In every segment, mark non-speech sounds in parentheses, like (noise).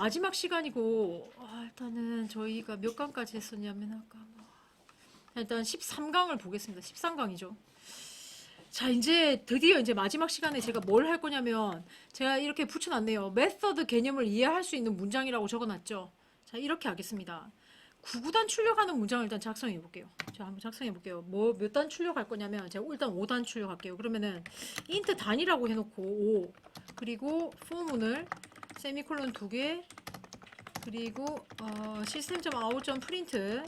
마지막 시간이고 아, 일단은 저희가 몇 강까지 했었냐면 아까 뭐 일단 13강을 보겠습니다. 13강이죠. 자, 이제 드디어 이제 마지막 시간에 제가 뭘 할 거냐면 제가 이렇게 붙여놨네요. 메서드 개념을 이해할 수 있는 문장이라고 적어놨죠. 자, 이렇게 하겠습니다. 구구단 출력하는 문장을 일단 작성해 볼게요. 자, 한번 작성해 볼게요. 뭐 몇 단 출력할 거냐면 제가 일단 5단 출력할게요. 그러면은 인트 단이라고 해놓고 5 그리고 포문을 세미콜론 두 개 그리고 어, 시스템 아웃 점 프린트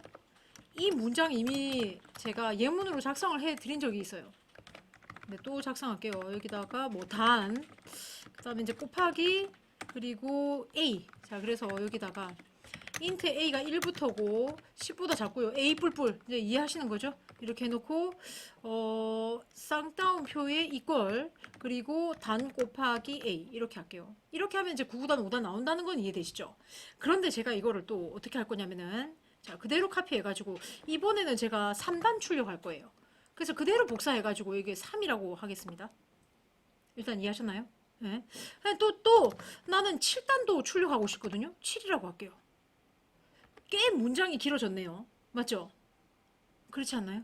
이 문장 이미 제가 예문으로 작성을 해 드린 적이 있어요. 네, 또 작성할게요. 여기다가 뭐 단, 그 다음에 이제 곱하기, 그리고 A. 자, 그래서 여기다가 int A가 1부터고 10보다 작고요. A 뿔뿔. 이제 이해하시는 거죠? 이렇게 해놓고, 어, 쌍따옴표에 이걸, 그리고 단 곱하기 A. 이렇게 할게요. 이렇게 하면 이제 9구단 5단 나온다는 건 이해되시죠? 그런데 제가 이거를 또 어떻게 할 거냐면은, 자, 그대로 카피해가지고, 이번에는 제가 3단 출력할 거예요. 그래서 그대로 복사해가지고 이게 3이라고 하겠습니다. 일단 이해하셨나요? 네. 또, 또, 나는 7단도 출력하고 싶거든요. 7이라고 할게요. 꽤 문장이 길어졌네요. 맞죠? 그렇지 않나요?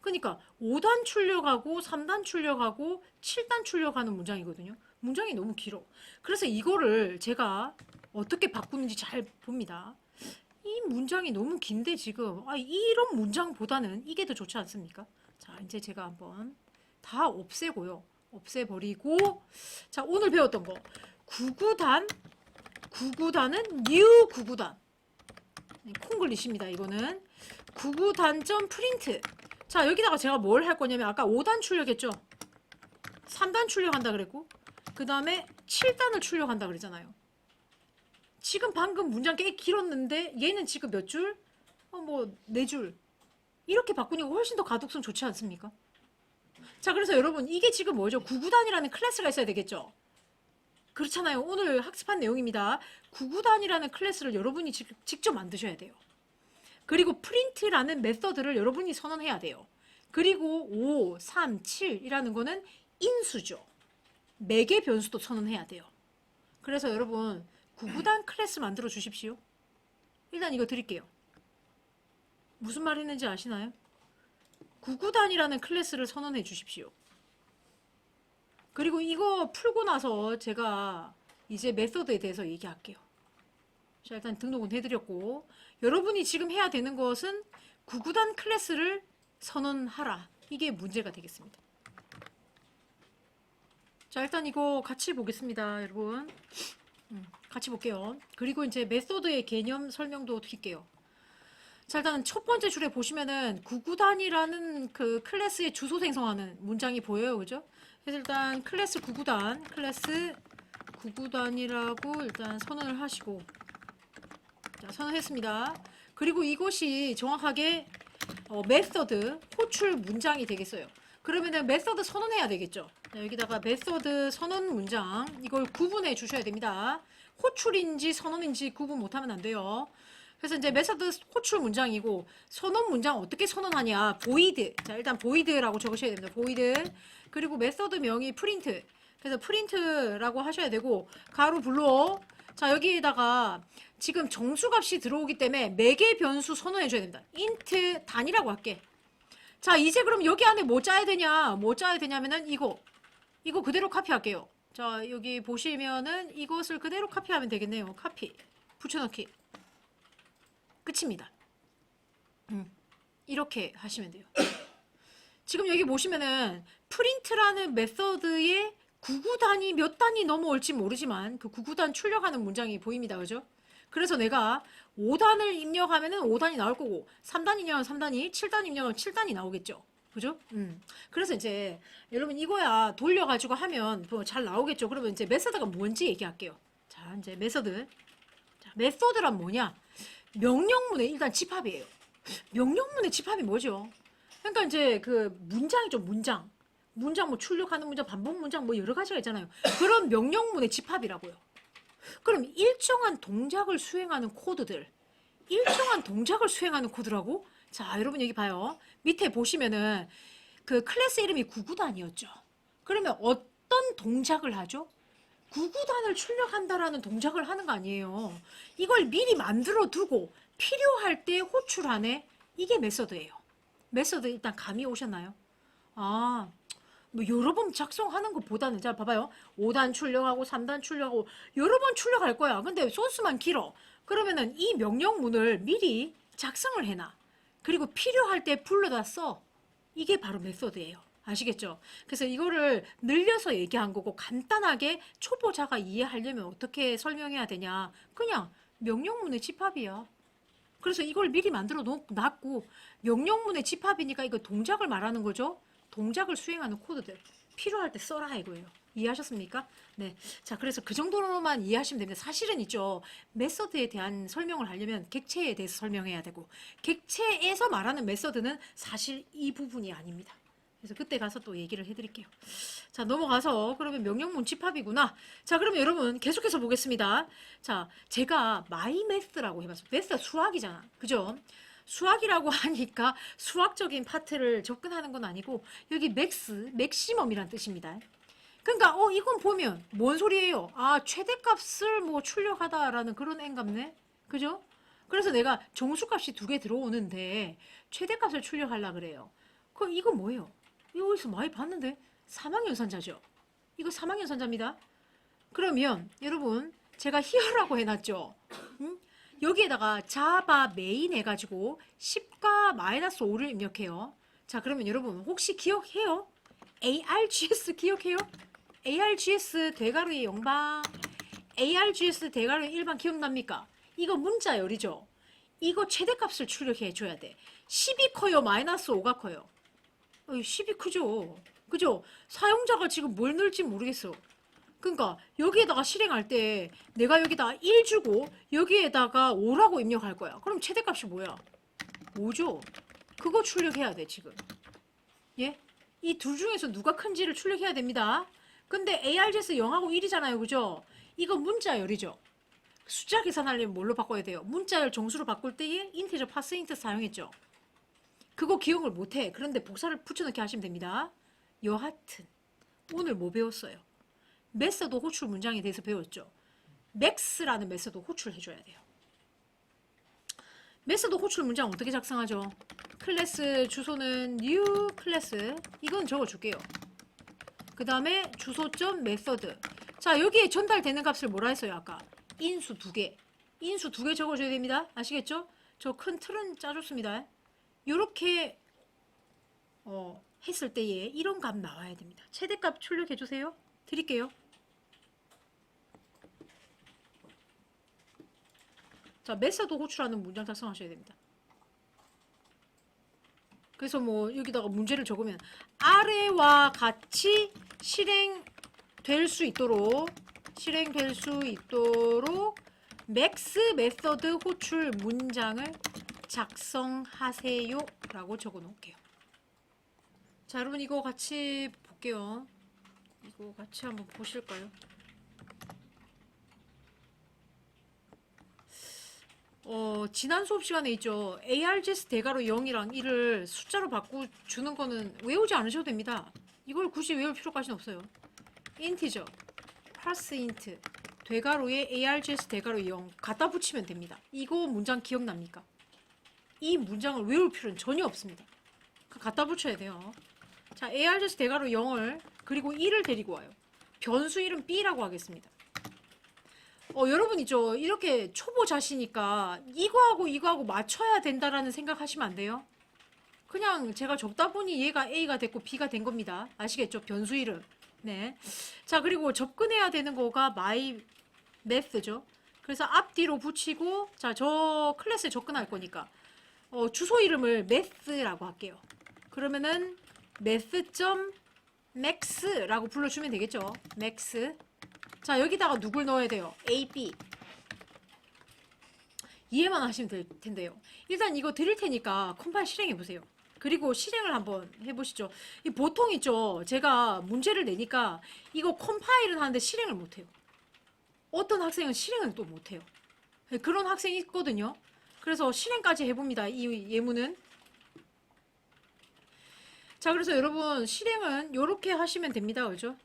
그러니까 5단 출력하고 3단 출력하고 7단 출력하는 문장이거든요. 문장이 너무 길어. 그래서 이거를 제가 어떻게 바꾸는지 잘 봅니다. 이 문장이 너무 긴데 지금 아, 이런 문장보다는 이게 더 좋지 않습니까? 자, 이제 제가 한번 다 없애고요. 없애버리고 자, 오늘 배웠던 거 9구단 9구단은 new 9구단 콩글리시입니다. 이거는 9구단점 프린트 자, 여기다가 제가 뭘 할 거냐면 아까 5단 출력했죠? 3단 출력한다 그랬고 그 다음에 7단을 출력한다 그랬잖아요. 지금 방금 문장 꽤 길었는데 얘는 지금 몇 줄? 어, 뭐, 네 줄. 이렇게 바꾸니까 훨씬 더 가독성 좋지 않습니까? 자, 그래서 여러분, 이게 지금 뭐죠? 구구단이라는 클래스가 있어야 되겠죠? 그렇잖아요. 오늘 학습한 내용입니다. 구구단이라는 클래스를 여러분이 직, 직접 만드셔야 돼요. 그리고 프린트라는 메서드를 여러분이 선언해야 돼요. 그리고 5, 3, 7이라는 거는 인수죠. 매개 변수도 선언해야 돼요. 그래서 여러분, 구구단 클래스 만들어 주십시오. 일단 이거 드릴게요. 무슨 말 했는지 아시나요? 구구단이라는 클래스를 선언해 주십시오. 그리고 이거 풀고 나서 제가 이제 메서드에 대해서 얘기할게요. 자, 일단 등록은 해드렸고, 여러분이 지금 해야 되는 것은 구구단 클래스를 선언하라. 이게 문제가 되겠습니다. 자, 일단 이거 같이 보겠습니다, 여러분. 음, 같이 볼게요. 그리고 이제 메소드의 개념 설명도 드릴게요. 자, 일단 첫 번째 줄에 보시면은 구구단이라는 그 클래스의 주소 생성하는 문장이 보여요. 그죠? 그래서 일단 클래스 구구단, 클래스 구구단이라고 일단 선언을 하시고 자, 선언했습니다. 그리고 이것이 정확하게 어, 메서드 호출 문장이 되겠어요. 그러면은 메서드 선언해야 되겠죠. 자, 여기다가 메서드 선언 문장 이걸 구분해 주셔야 됩니다. 호출인지 선언인지 구분 못하면 안 돼요. 그래서 이제 메서드 호출 문장이고 선언 문장 어떻게 선언하냐? 보이드 자 일단 보이드라고 적으셔야 됩니다. 보이드 그리고 메서드 명이 프린트 그래서 프린트라고 하셔야 되고 가로 불러. 자 여기에다가 지금 정수값이 들어오기 때문에 매개 변수 선언해 줘야 됩니다. 인트 단이라고 할게. 자 이제 그럼 여기 안에 뭐 짜야 되냐? 뭐 짜야 되냐면은 이거. 이거 그대로 카피할게요. 자 여기 보시면은 이것을 그대로 카피하면 되겠네요. 카피. 붙여넣기 끝입니다. 음, 이렇게 하시면 돼요. 지금 여기 보시면은 프린트라는 메서드의 9구단이 몇 단이 넘어올지 모르지만 그 9구단 출력하는 문장이 보입니다. 그죠? 그래서 내가 5단을 입력하면은 5단이 나올 거고 3단 입력하면 3단이 7단 입력하면 7단이 나오겠죠. 그죠? 음. 그래서 이제 여러분 이거야 돌려 가지고 하면 뭐 잘 나오겠죠. 그러면 이제 메서드가 뭔지 얘기할게요. 자, 이제 메서드. 자, 메서드란 뭐냐? 명령문의 일단 집합이에요. 명령문의 집합이 뭐죠? 그러니까 이제 그 문장이죠, 문장. 문장 뭐 출력하는 문장, 반복 문장 뭐 여러 가지가 있잖아요. 그런 명령문의 집합이라고요. 그럼 일정한 동작을 수행하는 코드들, 일정한 동작을 수행하는 코드라고? 자, 여러분 여기 봐요. 밑에 보시면은 그 클래스 이름이 구구단이었죠. 그러면 어떤 동작을 하죠? 구구단을 출력한다라는 동작을 하는 거 아니에요. 이걸 미리 만들어 두고 필요할 때 호출하네. 이게 메서드예요. 메서드 일단 감이 오셨나요? 아, 뭐 여러 번 작성하는 것보다는 자 봐봐요. 5단 출력하고 3단 출력하고 여러 번 출력할 거야. 근데 소스만 길어. 그러면은 이 명령문을 미리 작성을 해놔. 그리고 필요할 때 불러다 써. 이게 바로 메소드예요. 아시겠죠? 그래서 이거를 늘려서 얘기한 거고 간단하게 초보자가 이해하려면 어떻게 설명해야 되냐? 그냥 명령문의 집합이야. 그래서 이걸 미리 만들어 놓- 놨고 명령문의 집합이니까 이거 동작을 말하는 거죠. 동작을 수행하는 코드들 필요할 때 써라 이거예요. 이해하셨습니까? 네. 자, 그래서 그 정도로만 이해하시면 됩니다. 사실은 있죠. 메서드에 대한 설명을 하려면 객체에 대해서 설명해야 되고 객체에서 말하는 메서드는 사실 이 부분이 아닙니다. 그래서 그때 가서 또 얘기를 해드릴게요. 자, 넘어가서 그러면 명령문 집합이구나. 자, 그러면 여러분 계속해서 보겠습니다. 자, 제가 마이 매스라고 해봤어요. 매스가 수학이잖아. 그죠? 수학이라고 (laughs) 하니까 수학적인 파트를 접근하는 건 아니고 여기 맥스, 맥시멈이란 뜻입니다. 그러니까 어 이건 보면 뭔 소리예요? 아 최대값을 뭐 출력하다라는 그런 앵갑네. 그죠? 그래서 내가 정수값이 두 개 들어오는데 최대값을 출력하려 그래요. 그럼 이거 뭐예요? 이거 어디서 많이 봤는데 사망 연산자죠. 이거 사망 연산자입니다. 그러면 여러분 제가 히어라고 해놨죠. 응? 여기에다가 자바 메인 해가지고 10과 마이너스 5를 입력해요. 자 그러면 여러분 혹시 기억해요? ARGS 기억해요? ARGS 대가루의 영방 ARGS 대가루의 일반 기억납니까? 이거 문자 열이죠? 이거 최대값을 출력해 줘야 돼. 10이 커요? 마이너스 5가 커요? 어, 10이 크죠? 그죠? 사용자가 지금 뭘 넣을지 모르겠어. 그러니까 여기에다가 실행할 때 내가 여기다 1 주고 여기에다가 5라고 입력할 거야. 그럼 최대값이 뭐야? 5죠? 그거 출력해야 돼, 지금. 예? 이 둘 중에서 누가 큰지를 출력해야 됩니다. 근데 ARGS 0하고 1이잖아요. 그죠? 이거 문자열이죠. 숫자 계산하려면 뭘로 바꿔야 돼요? 문자열 정수로 바꿀 때에 인티저 파스인트 사용했죠. 그거 기억을 못해. 그런데 복사를 붙여넣기 하시면 됩니다. 여하튼 오늘 뭐 배웠어요? 메서드 호출 문장에 대해서 배웠죠. 맥스라는 메서드 호출해줘야 돼요. 메서드 호출 문장 어떻게 작성하죠? 클래스 주소는 new 클래스 이건 적어줄게요. 그 다음에 주소점 메서드 자 여기에 전달되는 값을 뭐라 했어요 아까 인수 두개 인수 두 개 적어줘야 됩니다 아시겠죠? 저 큰 틀은 짜줬습니다 요렇게 어, 했을 때에 이런 값 나와야 됩니다. 최대값 출력해 주세요. 드릴게요. 자 메서드 호출하는 문장 작성하셔야 됩니다. 그래서 뭐 여기다가 문제를 적으면 아래와 같이 실행될 수 있도록 실행될 수 있도록 맥스 메서드 호출 문장을 작성하세요 라고 적어 놓을게요 자 여러분 이거 같이 볼게요 이거 같이 한번 보실까요 어, 지난 수업 시간에 있죠. ARGS 대가로 0이랑 1을 숫자로 바꾸주는 거는 외우지 않으셔도 됩니다. 이걸 굳이 외울 필요까지는 없어요. 인티저, 파스 인트, 대가로에 ARGS 대가로 0 갖다 붙이면 됩니다. 이거 문장 기억납니까? 이 문장을 외울 필요는 전혀 없습니다. 그 갖다 붙여야 돼요. 자, ARGS 대가로 0을 그리고 1을 데리고 와요. 변수 이름 B라고 하겠습니다. 어, 여러분 있죠. 이렇게 초보자시니까 이거하고 이거하고 맞춰야 된다라는 생각하시면 안 돼요. 그냥 제가 적다 보니 얘가 A가 됐고 B가 된 겁니다. 아시겠죠? 변수 이름. 네. 자, 그리고 접근해야 되는 거가 my math죠. 그래서 앞뒤로 붙이고 자, 저 클래스에 접근할 거니까 어, 주소 이름을 math라고 할게요. 그러면은 math.max라고 불러주면 되겠죠. max. 자 여기다가 누굴 넣어야 돼요? A, B 이해만 하시면 될 텐데요. 일단 이거 드릴 테니까 컴파일 실행해 보세요. 그리고 실행을 한번 해보시죠. 이 보통 있죠. 제가 문제를 내니까 이거 컴파일은 하는데 실행을 못해요. 어떤 학생은 실행을 또 못해요. 네, 그런 학생이 있거든요. 그래서 실행까지 해봅니다. 이 예문은. 자, 그래서 여러분 실행은 이렇게 하시면 됩니다. 그죠?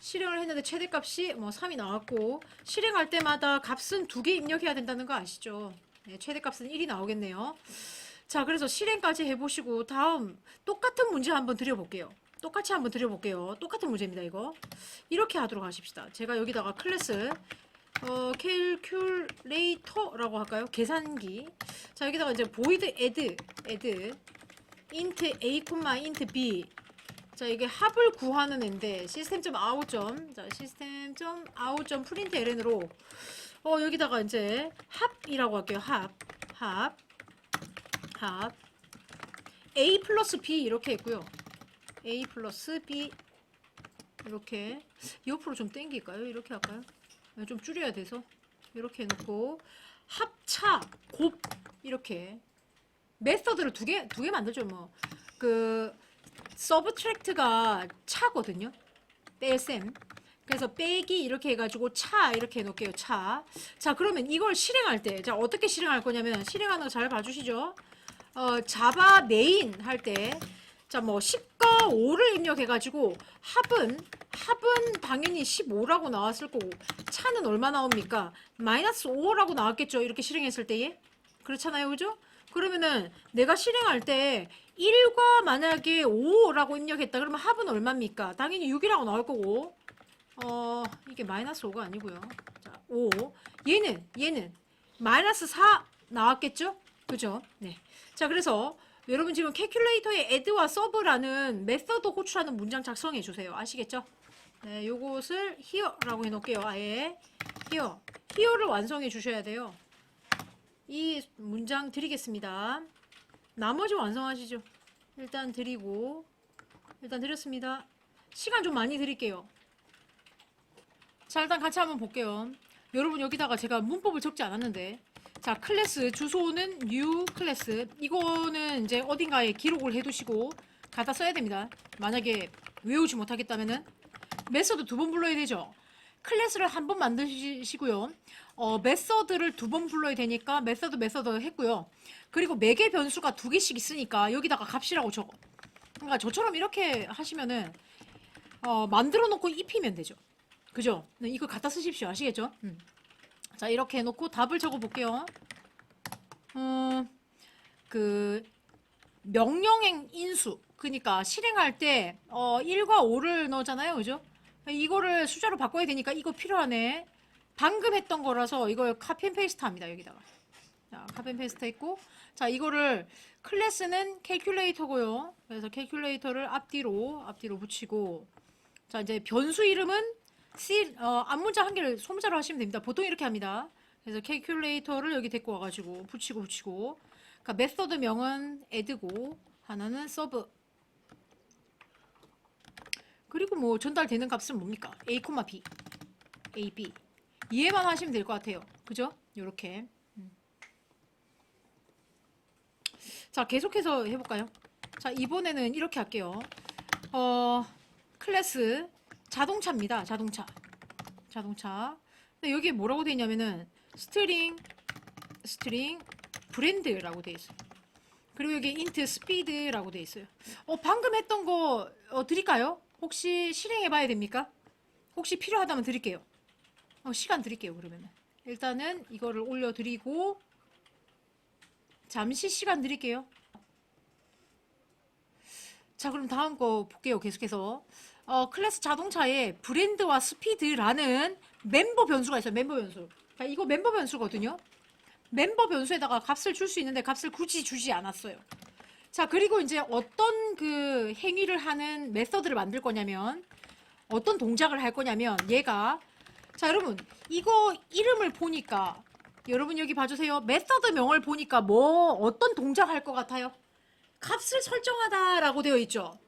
실행을 했는데 최대값이 뭐 3이 나왔고 실행할 때마다 값은 두 개 입력해야 된다는 거 아시죠? 네, 최대값은 1이 나오겠네요. 자, 그래서 실행까지 해보시고 다음 똑같은 문제 한번 드려볼게요. 똑같이 한번 드려볼게요. 똑같은 문제입니다, 이거. 이렇게 하도록 하십시다. 제가 여기다가 클래스 어, 캘큘레이터라고 할까요? 계산기. 자, 여기다가 이제 void add, add, int a, int b. 자, 이게 합을 구하는 앤데 시스템 out 점, 자, 시스템 out 점 프린트 ln으로 어, 여기다가 이제 합이라고 할게요. 합, 합, 합. a 플러스 b 이렇게 했고요. a 플러스 b 이렇게 옆으로 좀 당길까요? 이렇게 할까요? 네, 좀 줄여야 돼서. 이렇게 해놓고 합차 곱 이렇게. 메서드를 두 개 두 개 만들죠 뭐. 그 서브트랙트가 차거든요. 뺄셈. 그래서 빼기 이렇게 해가지고 차 이렇게 해놓을게요 차. 자 그러면 이걸 실행할 때 자 어떻게 실행할 거냐면 실행하는 거 잘 봐주시죠. 어 자바 메인 할 때 자 뭐 10과 5를 입력해가지고 합은 합은 당연히 15라고 나왔을 거고 차는 얼마 나옵니까? 마이너스 5라고 나왔겠죠. 이렇게 실행했을 때에. 그렇잖아요. 그죠? 그러면은 내가 실행할 때 1과 만약에 5라고 입력했다. 그러면 합은 얼마입니까? 당연히 6이라고 나올 거고. 어, 이게 마이너스 5가 아니고요. 자, 5. 얘는 얘는 마이너스 4 나왔겠죠? 그죠? 네. 자, 그래서 여러분 지금 캘큘레이터에 add와 sub라는 메서드 호출하는 문장 작성해 주세요. 아시겠죠? 네, 요것을 here라고 해 놓을게요. 아예 here, here를 완성해 주셔야 돼요. 이 문장 드리겠습니다. 나머지 완성하시죠. 일단 드리고 일단 드렸습니다. 시간 좀 많이 드릴게요. 자, 일단 같이 한번 볼게요. 여러분 여기다가 제가 문법을 적지 않았는데 자, 클래스 주소는 new 클래스. 이거는 이제 어딘가에 기록을 해 두시고 갖다 써야 됩니다. 만약에 외우지 못하겠다면은 메서드 두 번 불러야 되죠. 클래스를 한 번 만드시고요. 어, 메서드를 두 번 불러야 되니까 메서드 메서드 했고요. 그리고 매개 변수가 두 개씩 있으니까 여기다가 값이라고 적어. 그러니까 저처럼 이렇게 하시면은 어, 만들어 놓고 입히면 되죠. 그죠? 네, 이거 갖다 쓰십시오. 아시겠죠? 음. 자, 이렇게 해놓고 답을 적어 볼게요. 음, 그, 명령행 인수. 그니까 실행할 때, 어, 1과 5를 넣잖아요. 그죠? 이거를 숫자로 바꿔야 되니까 이거 필요하네. 방금 했던 거라서 이걸 카피 앤 페이스트 합니다. 여기다가. 자, 카피 앤 페이스트 했고. 자, 이거를 클래스는 캘큘레이터고요. 그래서 캘큘레이터를 앞뒤로, 앞뒤로 붙이고. 자, 이제 변수 이름은 C, 어, 앞문자 한 개를 소문자로 하시면 됩니다. 보통 이렇게 합니다. 그래서 캘큘레이터를 여기 데리고 와가지고 붙이고 붙이고. 그러니까 메서드 명은 add고 하나는 sub. 그리고 뭐 전달되는 값은 뭡니까? a, b, a, b. 이해만 하시면 될 것 같아요. 그죠? 요렇게. 음. 자, 계속해서 해볼까요? 자, 이번에는 이렇게 할게요. 어, 클래스 자동차입니다. 자동차. 자동차. 근데 여기에 뭐라고 되어 있냐면은 스트링 스트링 브랜드라고 되어 있어요. 그리고 여기 인트 스피드라고 되어 있어요. 어, 방금 했던 거 어, 드릴까요? 혹시 실행해 봐야 됩니까? 혹시 필요하다면 드릴게요. 어, 시간 드릴게요, 그러면은. 일단은 이거를 올려 드리고 잠시 시간 드릴게요. 자, 그럼 다음 거 볼게요. 계속해서. 어, 클래스 자동차에 브랜드와 스피드라는 멤버 변수가 있어요. 멤버 변수. 자, 이거 멤버 변수거든요. 멤버 변수에다가 값을 줄 수 있는데 값을 굳이 주지 않았어요. 자, 그리고 이제 어떤 그 행위를 하는 메서드를 만들 거냐면 어떤 동작을 할 거냐면 얘가 자, 여러분 이거 이름을 보니까 여러분 여기 봐주세요. 메서드 명을 보니까 뭐 어떤 동작 할 것 같아요? 값을 설정하다라고 되어 있죠.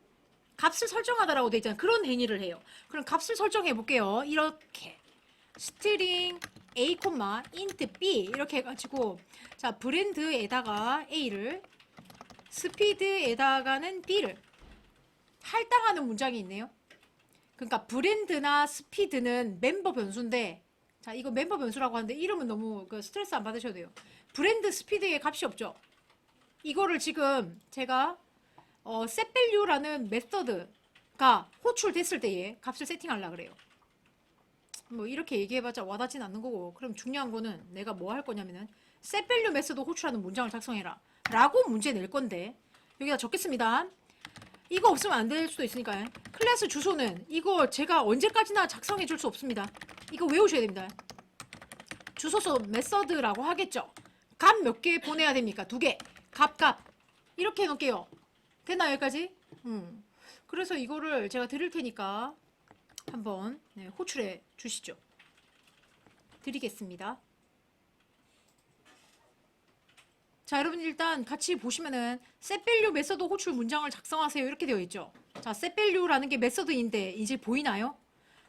값을 설정하다라고 되어 있잖아요. 그런 행위를 해요. 그럼 값을 설정해 볼게요. 이렇게 스트링 a, int b 이렇게 해가지고 자 브랜드에다가 a를 스피드에다가는 b를 할당하는 문장이 있네요. 그러니까 브랜드나 스피드는 멤버 변수인데 자 이거 멤버 변수라고 하는데 이름은 너무 그 스트레스 안 받으셔도 돼요. 브랜드 스피드에 값이 없죠. 이거를 지금 제가 어, setValue라는 메서드 B가 호출됐을 때의 값을 세팅하려 그래요. 뭐 이렇게 얘기해봤자 와닿진 않는 거고 그럼 중요한 거는 내가 뭐 할 거냐면은 setValue 메소드 호출하는 문장을 작성해라 라고 문제 낼 건데 여기다 적겠습니다. 이거 없으면 안 될 수도 있으니까 클래스 주소는 이거 제가 언제까지나 작성해 줄 수 없습니다. 이거 외우셔야 됩니다. 주소서 메서드라고 하겠죠. 값 몇 개 보내야 됩니까? 두 개. 값, 값. 이렇게 해놓을게요. 됐나 여기까지? 음. 그래서 이거를 제가 드릴 테니까 한번 네, 호출해 주시죠. 드리겠습니다. 자, 여러분 일단 같이 보시면은 setValue 메서드 호출 문장을 작성하세요. 이렇게 되어 있죠. 자, setValue라는 게 메서드인데 이제 보이나요?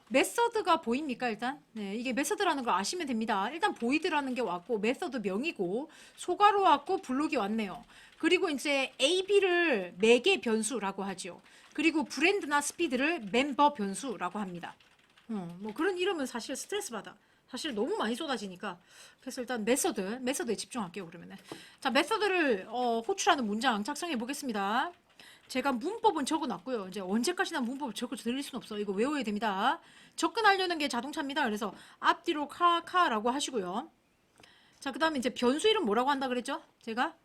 메서드가 보입니까 일단? 네, 이게 메서드라는 걸 아시면 됩니다. 일단 보이드라는 게 왔고 메서드 명이고 소가로 왔고 블록이 왔네요. 그리고 이제 A, B를 매개 변수라고 하죠. 그리고 브랜드나 스피드를 멤버 변수라고 합니다. 어, 뭐 그런 이름은 사실 스트레스 받아. 사실 너무 많이 쏟아지니까 그래서 일단 메서드 메서드에 집중할게요 그러면은 자 메서드를 어, 호출하는 문장 작성해 보겠습니다 제가 문법은 적어놨고요. 이제 언제까지나 문법을 적어 드릴 수는 없어. 이거 외워야 됩니다. 접근하려는 게 자동차입니다. 그래서 앞뒤로 카 카라고 하시고요. 자 그 다음에 이제 변수 이름 뭐라고 한다 그랬죠? 제가?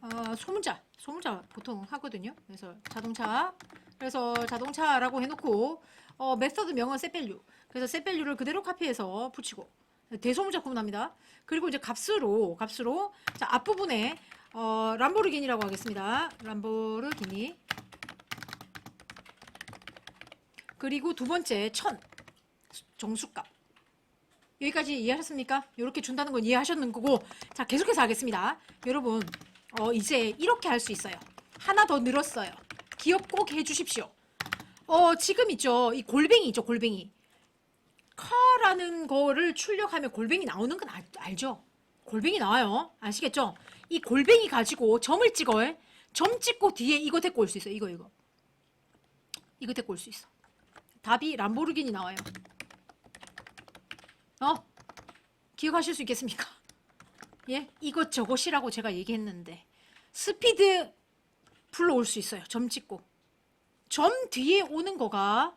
어, 소문자. 소문자 보통 하거든요. 그래서 자동차. 그래서 자동차라고 해놓고 어, 메서드 명은 setValue 그래서 setValue를 그대로 카피해서 붙이고 대소문자 구분합니다. 그리고 이제 값으로 값으로 자 앞부분에 어, 람보르기니라고 하겠습니다. 람보르기니 그리고 두 번째 천 정수값 여기까지 이해하셨습니까? 이렇게 준다는 건 이해하셨는 거고 자 계속해서 하겠습니다. 여러분 어, 이제 이렇게 할 수 있어요. 하나 더 늘었어요. 기억 꼭 해주십시오. 어 지금 있죠 이 골뱅이 있죠 골뱅이 카라는 거를 출력하면 골뱅이 나오는 건 알, 알죠? 골뱅이 나와요. 아시겠죠? 이 골뱅이 가지고 점을 찍어. 점 찍고 뒤에 이거 데리고 올 수 있어. 이거 이거. 이거 데리고 올 수 있어. 답이 람보르기니 나와요. 어? 기억하실 수 있겠습니까? (laughs) 예? 이것 저것이라고 제가 얘기했는데 스피드 불러올 수 있어요. 점 찍고. 점 뒤에 오는 거가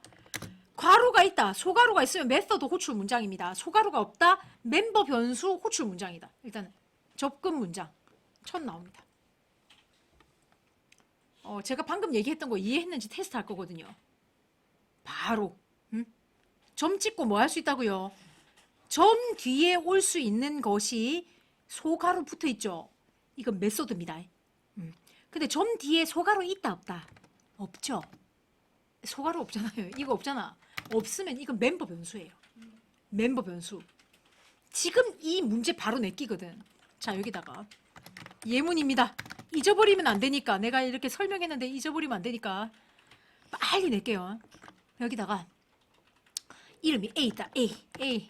괄호가 있다. 소괄호가 있으면 메서드 호출 문장입니다. 소괄호가 없다. 멤버 변수 호출 문장이다. 일단 접근 문장 첫 나옵니다. 어, 제가 방금 얘기했던 거 이해했는지 테스트 할 거거든요. 바로 음? 점 찍고 뭐 할 수 있다고요? 점 뒤에 올 수 있는 것이 소괄호 붙어 있죠. 이건 메소드입니다. 음. 근데 점 뒤에 소괄호 있다 없다? 없죠. 소괄호 없잖아요. (laughs) 이거 없잖아. 없으면 이건 멤버 변수예요. 멤버 변수. 지금 이 문제 바로 내끼거든. 자, 여기다가 예문입니다. 잊어버리면 안 되니까 내가 이렇게 설명했는데 잊어버리면 안 되니까 빨리 낼게요. 여기다가 이름이 A다. A. A.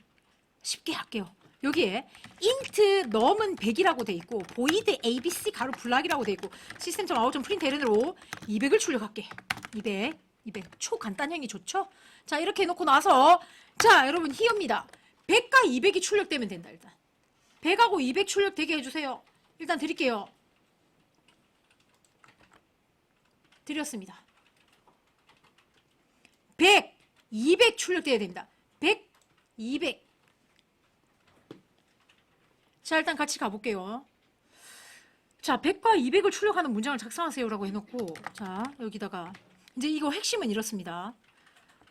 쉽게 할게요. 여기에 int 넘은 100이라고 돼 있고 void abc 가로 블락이라고 돼 있고 시스템 점 아웃 점 프린트 에른으로 200을 출력할게. 200. 200. 초간단형이 좋죠? 자, 이렇게 해 놓고 나서, 자, 여러분, 희입니다 100과 200이 출력되면 된다, 일단. 100하고 200 출력되게 해 주세요. 일단 드릴게요. 드렸습니다. 100, 200 출력돼야 됩니다. 100, 200. 자, 일단 같이 가볼게요. 자, 100과 200을 출력하는 문장을 작성하세요라고 해놓고, 자, 여기다가 이제 이거 핵심은 이렇습니다.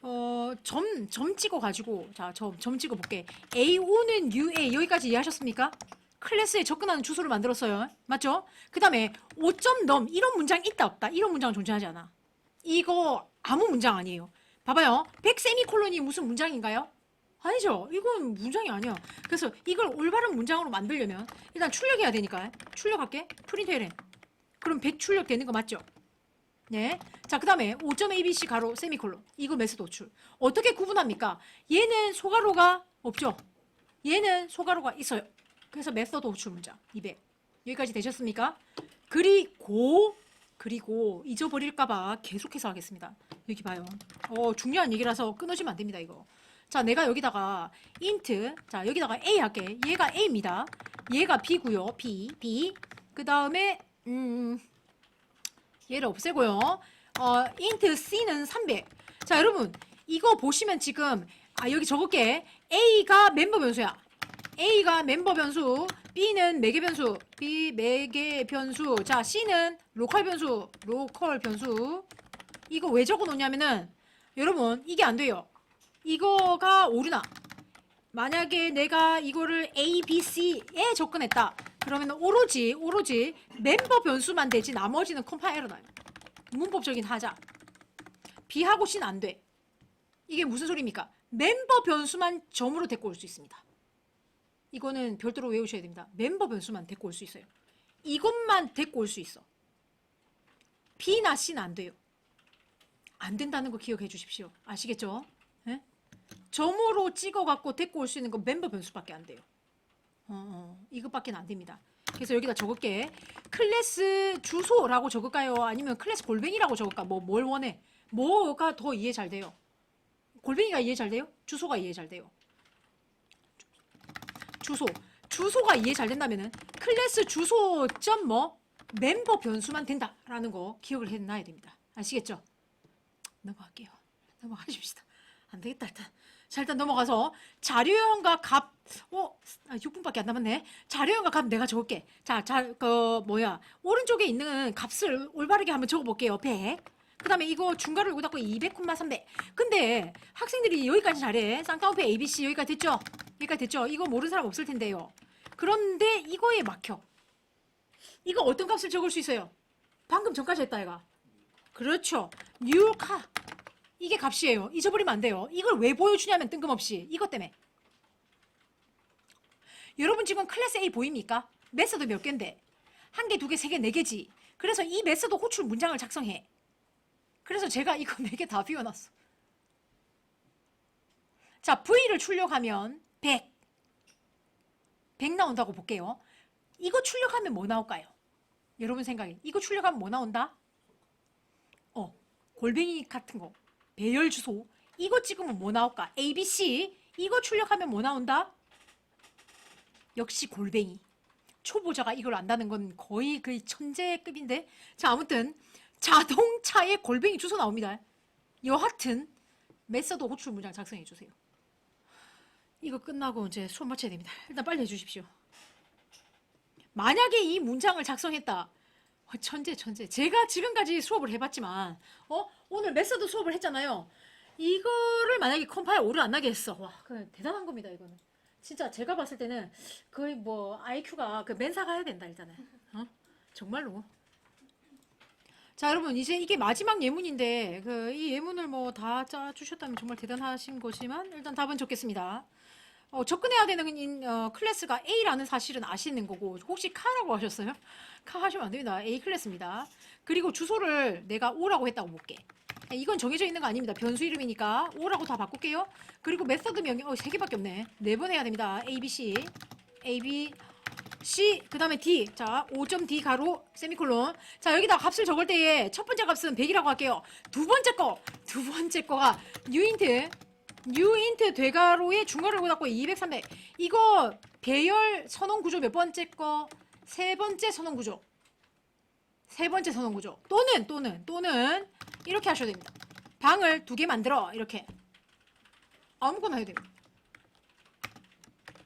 어, 점, 점 찍어 가지고, 자, 점, 점 찍어 볼게. A5는 UA, 여기까지 이해하셨습니까? 클래스에 접근하는 주소를 만들었어요. 맞죠? 그 다음에 5점 넘, 이런 문장 있다, 없다. 이런 문장은 존재하지 않아. 이거 아무 문장 아니에요. 봐봐요. 100 세미콜론이 무슨 문장인가요? 아니죠. 이건 문장이 아니야. 그래서 이걸 올바른 문장으로 만들려면 일단 출력해야 되니까. 출력할게. 프린트 LN. 그럼 100 출력되는 거 맞죠? 네. 자, 그 다음에 5점 ABC 가로 세미콜론. 이거 메스드 호출. 어떻게 구분합니까? 얘는 소가로가 없죠? 얘는 소가로가 있어요. 그래서 메서드 호출 문장 200. 여기까지 되셨습니까? 그리고 그리고 잊어버릴까봐 계속해서 하겠습니다. 여기 봐요. 어, 중요한 얘기라서 끊어지면 안 됩니다, 이거. 자, 내가 여기다가 int, 자, 여기다가 a 할게. 얘가 a입니다. 얘가 b고요. b, b. 그 다음에 음, 얘를 없애고요. 어, int c는 300. 자, 여러분, 이거 보시면 지금, 아, 여기 적을게. A가 멤버 변수야. A가 멤버 변수, B는 매개 변수, B 매개 변수, 자, C는 로컬 변수, 로컬 변수. 이거 왜 적어 놓냐면은, 여러분, 이게 안 돼요. 이거가 오르나. 만약에 내가 이거를 A, B, C에 접근했다. 그러면 오로지, 오로지 멤버 변수만 되지 나머지는 컴파일 에러 나요. 문법적인 하자. B하고 C는 안 돼. 이게 무슨 소리입니까? 멤버 변수만 점으로 데리고 올 수 있습니다. 이거는 별도로 외우셔야 됩니다. 멤버 변수만 데리고 올 수 있어요. 이것만 데리고 올 수 있어. B나 C는 안 돼요. 안 된다는 거 기억해 주십시오. 아시겠죠? 예? 점으로 찍어갖고 데리고 올 수 있는 건 멤버 변수밖에 안 돼요. 어, 어, 이것밖에 안 됩니다. 그래서 여기다 적을게. 클래스 주소라고 적을까요? 아니면 클래스 골뱅이라고 적을까? 뭐 뭘 원해? 뭐가 더 이해 잘 돼요? 골뱅이가 이해 잘 돼요? 주소가 이해 잘 돼요? 주소. 주소가 이해 잘 된다면은 클래스 주소 점뭐 멤버 변수만 된다라는 거 기억을 해놔야 됩니다. 아시겠죠? 넘어갈게요. 넘어가십시다. 안 되겠다 일단. 자 일단 넘어가서 자료형과 값. 어, 아, 6분밖에 안 남았네. 자료형과 값 내가 적을게. 자, 자, 그 뭐야 오른쪽에 있는 값을 올바르게 한번 적어볼게요. 100. 그 다음에 이거 중괄호 요거 닫고 200, 300. 근데 학생들이 여기까지 잘해. 쌍따옴표 ABC 여기까지 됐죠? 여기까지 됐죠? 이거 모르는 사람 없을 텐데요. 그런데 이거에 막혀. 이거 어떤 값을 적을 수 있어요? 방금 전까지 했다 얘가. 그렇죠. 뉴카. 이게 값이에요. 잊어버리면 안 돼요. 이걸 왜 보여주냐면 뜬금없이 이것 때문에. 여러분 지금 클래스 A 보입니까? 메서드 몇 개인데? 한 개, 두 개, 세 개, 네 개지. 그래서 이 메서드 호출 문장을 작성해. 그래서 제가 이거 (laughs) 네개다 비워놨어. 자, V를 출력하면 100. 100 나온다고 볼게요. 이거 출력하면 뭐 나올까요? 여러분 생각에 이거 출력하면 뭐 나온다? 어, 골뱅이 같은 거. 배열 주소. 이거 찍으면 뭐 나올까? ABC. 이거 출력하면 뭐 나온다? 역시 골뱅이. 초보자가 이걸 안다는 건 거의 그 천재급인데. 자, 아무튼 자동차에 골뱅이 주소 나옵니다. 여하튼 메서드 호출 문장 작성해 주세요. 이거 끝나고 이제 수업 마쳐야 됩니다. 일단 빨리 해주십시오. 만약에 이 문장을 작성했다. 어, 천재 천재. 제가 지금까지 수업을 해봤지만 어 오늘 메서드 수업을 했잖아요. 이거를 만약에 컴파일 오류 안 나게 했어. 와, 그 대단한 겁니다 이거는. 진짜 제가 봤을 때는 거의 뭐 IQ가 그 멘사 가야 된다 일단은. 어? 정말로. 자 여러분 이제 이게 마지막 예문인데 그 이 예문을 뭐 다 짜 주셨다면 정말 대단하신 거지만 일단 답은 적겠습니다. 어, 접근해야 되는 인- 어, 클래스가 A라는 사실은 아시는 거고 혹시 카라고 하셨어요? 카 하시면 안 됩니다. A 클래스입니다. 그리고 주소를 내가 O라고 했다고 볼게. 이건 정해져 있는 거 아닙니다. 변수 이름이니까 O라고 다 바꿀게요. 그리고 메서드 명령 어, 세 개밖에 없네. 네 번 해야 됩니다. A, B, C, A, B, C 그 다음에 D. 자 5.D 가로 세미콜론. 자 여기다 값을 적을 때에 첫 번째 값은 100이라고 할게요. 두 번째 거 두 번째 거가 뉴인트 뉴인트 되가로의 중괄호를 닫고 200, 300 이거 배열 선언 구조 몇 번째 거? 세 번째 선언 구조. 세 번째 선언 구조. 또는 또는 또는 이렇게 하셔야 됩니다. 방을 두 개 만들어 이렇게. 아무거나 해도 됩니다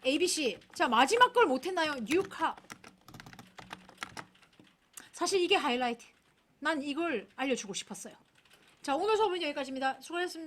ABC. 자, 마지막 걸 못했나요? 뉴카. 사실 이게 하이라이트. 난 이걸 알려주고 싶었어요. 자, 오늘 수업은 여기까지입니다. 수고하셨습니다.